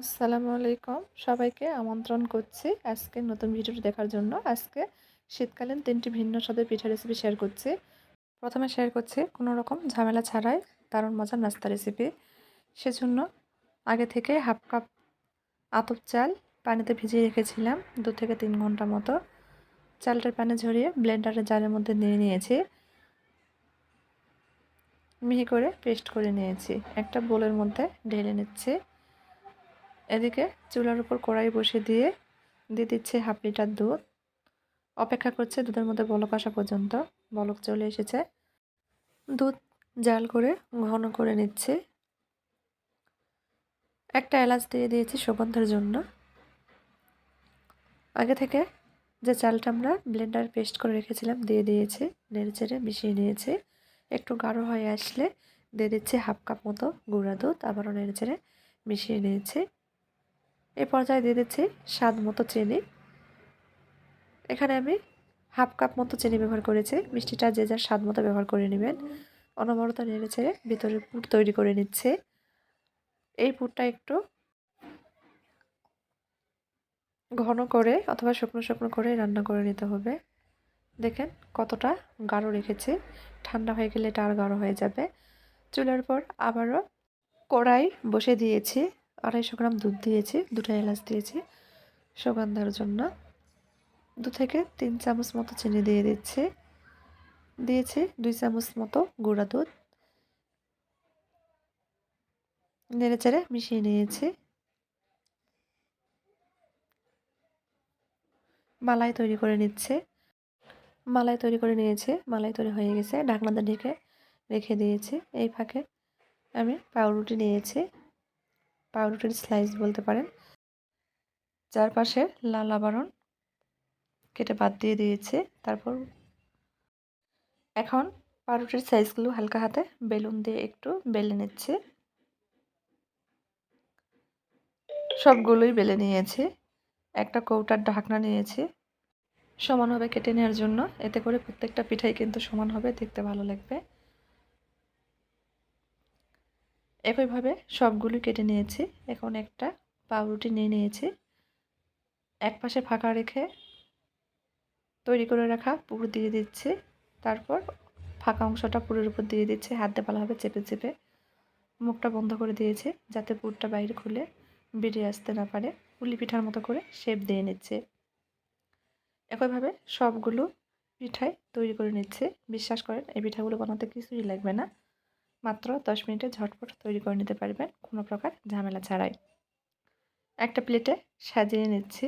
আসসালামু আলাইকুম। সবাইকে আমন্ত্রণ করছি আজকে নতুন ভিডিওটি দেখার জন্য। আজকে শীতকালীন তিনটি ভিন্ন স্বাদের পিঠা রেসিপি শেয়ার করছি। প্রথমে শেয়ার করছি কোনো রকম ঝামেলা ছাড়াই দারুণ মজার নাস্তা রেসিপি সেজন্য আগে থেকে হাফ কাপ আতপ চাল পানিতে ভিজিয়ে রেখেছিলাম দু থেকে তিন ঘণ্টা মতো। চালটার পানি ঝরিয়ে ব্লেন্ডারের জালের মধ্যে নিয়ে নিয়েছি। মিহি করে পেস্ট করে নিয়েছি। একটা বোলের মধ্যে ঢেলে নিচ্ছি। এদিকে চুলার উপর কড়াই বসে দিয়ে দিয়ে দিচ্ছে হাফ লিটার দুধ। অপেক্ষা করছে দুধের মধ্যে বলক আসা পর্যন্ত। বলক চলে এসেছে। দুধ জাল করে ঘন করে নিচ্ছে। একটা এলাচ দিয়ে দিয়েছি সুগন্ধের জন্য। আগে থেকে যে চালটা আমরা ব্লেন্ডার পেস্ট করে রেখেছিলাম দিয়ে দিয়েছি, নেড়ে চেড়ে মিশিয়ে নিয়েছি। একটু গাঢ় হয়ে আসলে দিয়ে দিচ্ছি হাফ কাপ মতো গুঁড়া দুধ। আবারও নেড়ে চেড়ে মিশিয়ে নিয়েছি। এই পর্যায়ে দিয়ে দিচ্ছি স্বাদ মতো চিনি। এখানে আমি হাফ কাপ মতো চিনি ব্যবহার করেছি। মিষ্টিটা যে যার স্বাদ মতো ব্যবহার করে নেবেন। অনবরত নেড়ে ছেড়ে ভিতরে পুর তৈরি করে নিচ্ছে। এই পুরটা একটু ঘন করে অথবা শুকনো শুকনো করে রান্না করে নিতে হবে। দেখেন কতটা গাঢ় রেখেছি। ঠান্ডা হয়ে গেলে এটা আর গাঢ় হয়ে যাবে। চুলার পর আবারও কড়াই বসে দিয়েছি। আড়াইশো গ্রাম দুধ দিয়েছি, দুটো এলাচ দিয়েছি, সুগন্ধার জন্য। দু থেকে তিন চামচ মতো চিনি দিয়ে দিচ্ছি। দিয়েছি দুই চামচ মতো গুঁড়া দুধ। নেড়ে চেড়ে মিশিয়ে নিয়েছি। মালাই তৈরি করে নিচ্ছে। মালাই তৈরি করে নিয়েছে, মালাই তৈরি হয়ে গেছে। ঢাকনাতে ঢেকে, রেখে দিয়েছি। এই ফাঁকে আমি পাউরুটি নিয়েছি। পাউরুটির স্লাইস বলতে পারেন। চারপাশে লাল আবরণ কেটে বাদ দিয়ে দিয়েছে। তারপর এখন পাউরুটির সাইজগুলো হালকা হাতে বেলুন দিয়ে একটু বেলে নিচ্ছে। সবগুলোই বেলে নিয়েছে। একটা কৌটার ঢাকনা নিয়েছে। সমানভাবে কেটে নেওয়ার জন্য। এতে করে প্রত্যেকটা পিঠাই কিন্তু সমান হবে। দেখতে ভালো লাগবে। একইভাবে সবগুলো কেটে নিয়েছি। এখন একটা পাউরুটি নিয়ে নিয়েছি। এক পাশে ফাঁকা রেখে তৈরি করে রাখা পুর দিয়ে দিচ্ছি। তারপর ফাঁকা অংশটা পুরের উপর দিয়ে দিচ্ছি। হাত দিয়ে ভালোভাবে চেপে চেপে মুখটা বন্ধ করে দিয়েছে যাতে পুরটা বাইরে খুলে বেরিয়ে আসতে না পারে। পুলি পিঠার মতো করে শেপ দিয়ে নিচ্ছে। একইভাবে সবগুলো পিঠাই তৈরি করে নিচ্ছে। বিশ্বাস করেন, এই পিঠাগুলো বানাতে কিছুই লাগবে না। মাত্র দশ মিনিটে ঝটপট তৈরি করে নিতে পারবেন কোনো প্রকার ঝামেলা ছাড়াই। একটা প্লেটে সাজিয়ে নিচ্ছি।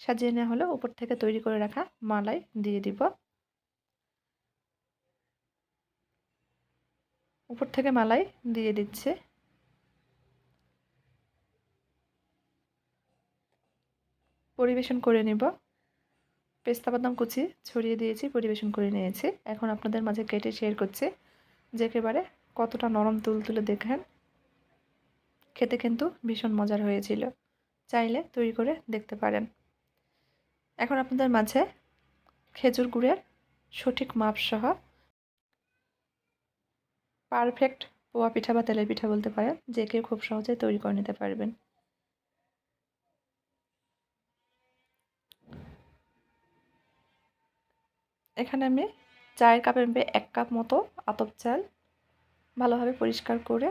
সাজিয়ে নেওয়া হলে উপর থেকে তৈরি করে রাখা মালাই দিয়ে দিব। উপর থেকে মালাই দিয়ে দিচ্ছে। পরিবেশন করে নিব। পেস্তা বাদাম কুচি ছড়িয়ে দিয়েছি, পরিবেশন করে নিয়েছি। এখন আপনাদের মাঝে কেটে শেয়ার করছি। যে একেবারে কতটা নরম তুল তুলে দেখেন। খেতে কিন্তু ভীষণ মজার হয়েছিল। চাইলে তৈরি করে দেখতে পারেন। এখন আপনাদের মাঝে খেজুর গুড়ের সঠিক মাপসহ পারফেক্ট পোয়া পিঠা বা তেলের পিঠা বলতে পারেন, যে কেউ খুব সহজে তৈরি করে নিতে পারবেন। এখানে আমি চায়ের কাপের এক কাপ মতো আতপ চাল ভালোভাবে পরিষ্কার করে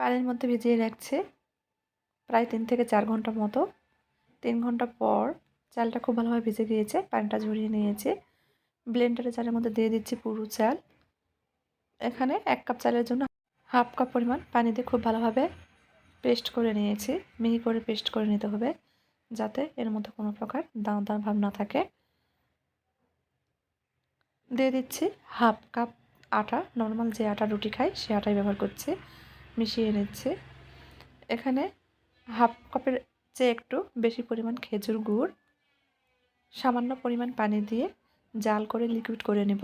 পানির মধ্যে ভিজিয়ে রাখছে প্রায় তিন থেকে চার ঘণ্টা মতো। তিন ঘণ্টা পর চালটা খুব ভালোভাবে ভিজে গিয়েছে, পানিটা ঝরিয়ে নিয়েছে। ব্লেন্ডারে চালের মধ্যে দিয়ে দিচ্ছি পুরো চাল। এখানে এক কাপ চালের জন্য হাফ কাপ পরিমাণ পানি দিয়ে খুব ভালোভাবে পেস্ট করে নিয়েছি, মিহি করে পেস্ট করে নিতে হবে যাতে এর মধ্যে কোনো প্রকার দাঁড় ভাব না থাকে। দিয়ে দিচ্ছি হাফ কাপ আটা নর্মাল যে আটা রুটি খাই, সে আটাই ব্যবহার করছে, মিশিয়ে নিচ্ছে। এখানে হাফ কাপের চেয়ে একটু বেশি পরিমাণ খেজুর গুড়, সামান্য পরিমাণ পানি দিয়ে জাল করে লিকুইড করে নিব।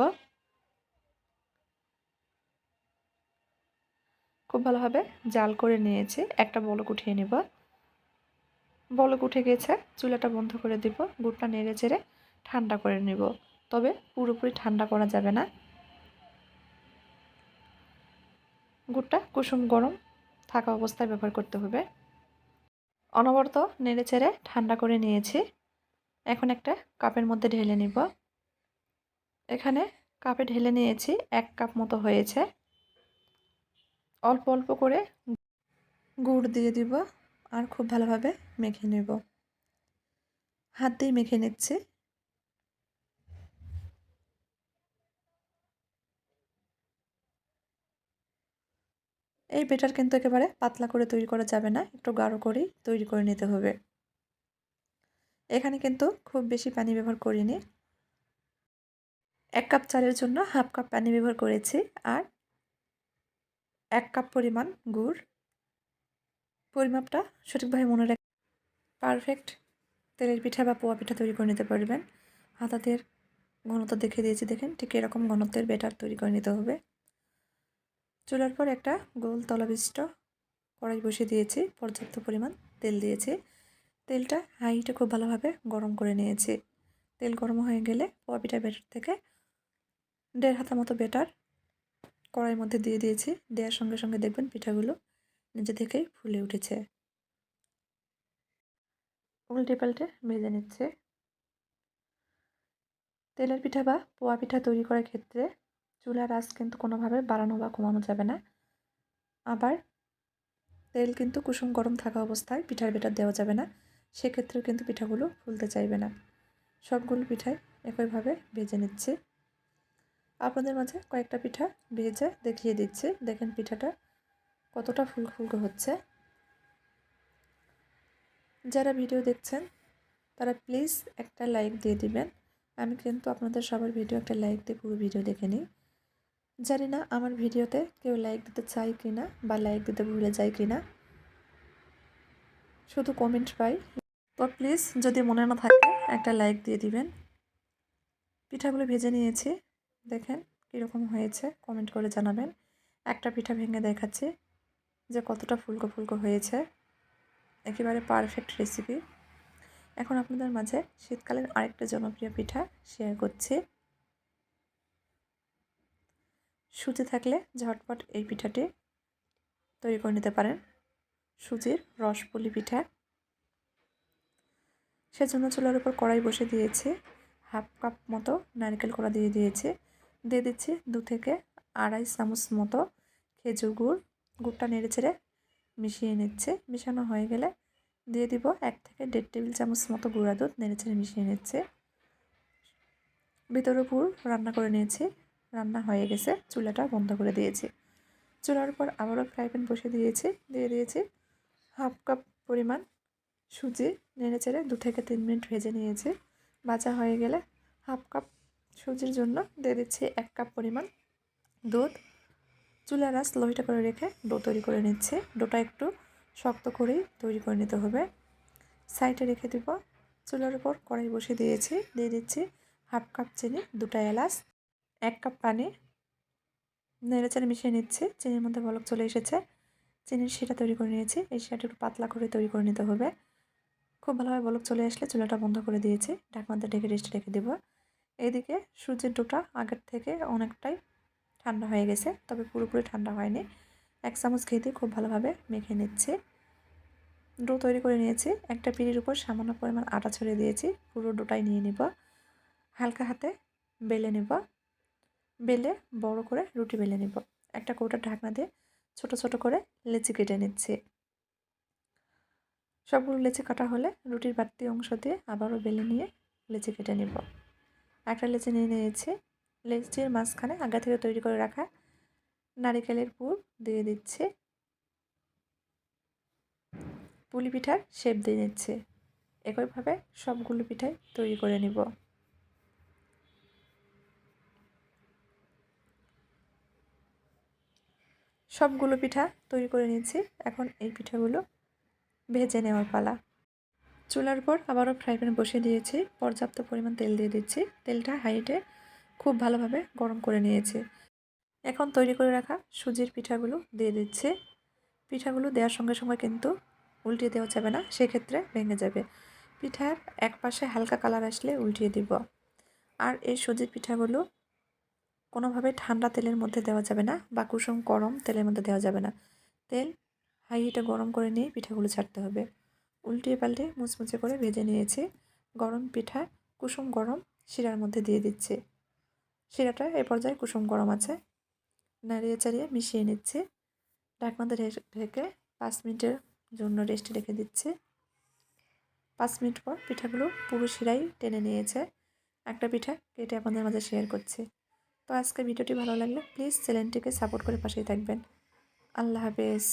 খুব ভালোভাবে জাল করে নিয়েছি, একটা বলক উঠিয়ে নেব। বলক উঠে গেছে, চুলাটা বন্ধ করে দিব, গুড়টা নেড়ে চেড়ে ঠান্ডা করে নেব। তবে পুরোপুরি ঠান্ডা করা যাবে না। গুড়টা কুসুম গরম থাকা অবস্থায় ব্যবহার করতে হবে। অনবরত নেড়ে চেড়ে ঠান্ডা করে নিয়েছি। এখন একটা কাপের মধ্যে ঢেলে নিব। এখানে কাপে ঢেলে নিয়েছি এক কাপ মতো হয়েছে। অল্প অল্প করে গুড় দিয়ে দিব আর খুব ভালোভাবে মেখে নেব। হাত দিয়ে মেখে নিচ্ছি। এই বেটার কিন্তু একেবারে পাতলা করে তৈরি করা যাবে না, একটু গাঢ় করেই তৈরি করে নিতে হবে। এখানে কিন্তু খুব বেশি পানি ব্যবহার করিনি। এক কাপ চালের জন্য হাফ কাপ পানি ব্যবহার করেছি আর এক কাপ পরিমাণ গুড়। পরিমাপটা সঠিকভাবে মনে রাখ পারফেক্ট তেলের পিঠা বা পোয়া পিঠা তৈরি করে নিতে পারবেন। হাতাতের ঘনত্ব দেখে দিয়েছি, দেখেন ঠিক এরকম ঘনত্বের বেটার তৈরি করে নিতে হবে। চুলার পর একটা গোল তলাবিষ্ট কড়াই বসিয়ে দিয়েছি। পর্যাপ্ত পরিমাণ তেল দিয়েছি। তেলটা হাইটে খুব ভালোভাবে গরম করে নিয়েছি। তেল গরম হয়ে গেলে পোয়া বেটার থেকে দেড় হাতা মতো বেটার কড়াইয়ের মধ্যে দিয়ে দিয়েছি। দেওয়ার সঙ্গে সঙ্গে দেখবেন পিঠাগুলো নিজে থেকেই ফুলে উঠেছে। উল্টে পাল্টে ভেজে নিচ্ছে। তেলের পিঠা বা পোয়া পিঠা তৈরি করার ক্ষেত্রে চুলার আঁচ কিন্তু কোনোভাবে বাড়ানো বা কমানো যাবে না। আবার তেল কিন্তু কুসুম গরম থাকা অবস্থায় পিঠার বেটার দেওয়া যাবে না, সেক্ষেত্রেও কিন্তু পিঠাগুলো ফুলতে চাইবে না। সবগুলো পিঠাই একইভাবে ভেজে নিচ্ছে। আপনাদের মাঝে কয়েকটা পিঠা ভেজে দেখিয়ে দিচ্ছে। দেখেন পিঠাটা কতটা ফুল ফুলকো হচ্ছে। যারা ভিডিও দেখছেন, তারা প্লিজ একটা লাইক দিয়ে দিবেন। আমি কিন্তু আপনাদের সবার ভিডিও একটা লাইক দিয়ে পুরো ভিডিও দেখে নিই। জানি না আমার ভিডিওতে কেউ লাইক দিতে চায় কি না বা লাইক দিতে ভুলে যায় কি না শুধু কমেন্ট পাই। তো প্লিজ যদি মনে না থাকে, একটা লাইক দিয়ে দিবেন। পিঠাগুলো ভেজে নিয়েছি। দেখেন কীরকম হয়েছে কমেন্ট করে জানাবেন। একটা পিঠা ভেঙে দেখাচ্ছি যে কতটা ফুলকো ফুলকো হয়েছে। একেবারে পারফেক্ট রেসিপি এখন আপনাদের মাঝে শীতকালের আরেকটা জনপ্রিয় পিঠা শেয়ার করছি। সুজি থাকলে ঝটপট এই পিঠাটি তৈরি করে নিতে পারেন। সুজির রসপুলি পিঠা। সেজন্য চুলার উপর কড়াই বসে দিয়েছি। হাফ কাপ মতো নারকেল কড়া দিয়ে দিয়েছি। দিয়ে দিচ্ছি দু থেকে আড়াই চামচ মতো খেজুর গুড়। গুড়টা নেড়ে ছেড়ে মিশিয়ে নিচ্ছে। মিশানো হয়ে গেলে দিয়ে দিব এক থেকে দেড় টেবিল চামচ মতো গুঁড়া দুধ। নেড়ে ছেড়ে মিশিয়ে নিচ্ছে। ভিতরে পুর রান্না করে নিয়েছি। রান্না হয়ে গেছে। চুলাটা বন্ধ করে দিয়েছি। চুলার পর আবারও ফ্রাই প্যান বসে দিয়েছি। দিয়ে দিয়েছি হাফ কাপ পরিমাণ সুজি। নেড়ে চেড়ে দু থেকে তিন মিনিট ভেজে নিয়েছি। ভাজা হয়ে গেলে হাফ কাপ সুজির জন্য দিয়ে দিচ্ছি এক কাপ পরিমাণ দুধ। চুলার রাস লোহিটা করে রেখে ডো তৈরি করে নিচ্ছে। ডোটা একটু শক্ত করেই তৈরি করে নিতে হবে। সাইডে রেখে দিব। চুলার উপর কড়াই বসে দিয়েছি। দিয়ে দিচ্ছি হাফ কাপ চিনি, দুটা এলাচ। এক কাপ পানি নেড়েচাড়ে মিশিয়ে নিচ্ছি। চিনির মধ্যে বলক চলে এসেছে। চিনির শিরা তৈরি করে নিয়েছি। এই শিরাটা একটু পাতলা করে তৈরি করে নিতে হবে। খুব ভালোভাবে বলক চলে আসলে চুলাটা বন্ধ করে দিয়েছি। ঢাকনাতে ঢেকে রেস্ট রেখে দেবো। এইদিকে সূর্যের ডোটা আগের থেকে অনেকটাই ঠান্ডা হয়ে গেছে, তবে পুরোপুরি ঠান্ডা হয়নি। এক চামচ ঘি দিয়ে খুব ভালোভাবে মেখে নিচ্ছি। ডো তৈরি করে নিয়েছি। একটা পিড়ির উপর সামান্য পরিমাণ আটা ছড়িয়ে দিয়েছি। পুরো ডোটাই নিয়ে নিব। হালকা হাতে বেলে নিব। বেলে বড় করে রুটি বেলে নিব। একটা কৌটার ঢাকনা দিয়ে ছোট ছোট করে লেচি কেটে নিচ্ছি। সবগুলো লেচি কাটা হলে রুটির বাড়তি অংশ দিয়ে আবারও বেলে নিয়ে লেচি কেটে নিব। একটা লেচি নিয়ে নিয়েছি। লেচির মাঝখানে আগে থেকে তৈরি করে রাখা নারিকেলের পুর দিয়ে দিচ্ছে। পুলি পিঠার শেপ দিয়ে নিচ্ছে। একইভাবে সবগুলো পিঠাই তৈরি করে নিব। সবগুলো পিঠা তৈরি করে নিয়েছি। এখন এই পিঠাগুলো ভেজে নেওয়ার পালা। চুলার পর আবারও ফ্রাই প্যান বসিয়ে দিয়েছি। পর্যাপ্ত পরিমাণ তেল দিয়ে দিচ্ছি। তেলটা হাইটে খুব ভালোভাবে গরম করে নিয়েছি। এখন তৈরি করে রাখা সুজির পিঠাগুলো দিয়ে দিচ্ছে। পিঠাগুলো দেওয়ার সঙ্গে সঙ্গে কিন্তু উল্টিয়ে দেওয়া যাবে না, সেক্ষেত্রে ভেঙে যাবে। পিঠার এক পাশে হালকা কালার আসলে উল্টিয়ে দিব। আর এই সুজির পিঠাগুলো কোনোভাবে ঠান্ডা তেলের মধ্যে দেওয়া যাবে না বা কুসুম গরম তেলের মধ্যে দেওয়া যাবে না। তেল হাই হিটে গরম করে নিয়ে পিঠাগুলো ছাড়তে হবে। উল্টিয়ে পাল্টে মুচমুচে করে ভেজে নিয়েছি। গরম পিঠা কুসুম গরম শিরার মধ্যে দিয়ে দিচ্ছি। শিরাটা এ পর্যায়ে কুসুম গরম আছে। নাড়িয়ে চাড়িয়ে মিশিয়ে নিচ্ছি। ঢাকনাতে ঢেকে পাঁচ মিনিটের জন্য রেস্টে রেখে দিচ্ছি। পাঁচ মিনিট পর পিঠাগুলো পুরো শিরাই টেনে নিয়েছে। একটা পিঠা কেটে আপনাদের মাঝে শেয়ার করছি। তো আজকে ভিডিওটি ভালো লাগলে প্লিজ চ্যানেলটিকে সাপোর্ট করে পাশেই থাকবেন। আল্লাহ হাফেজ।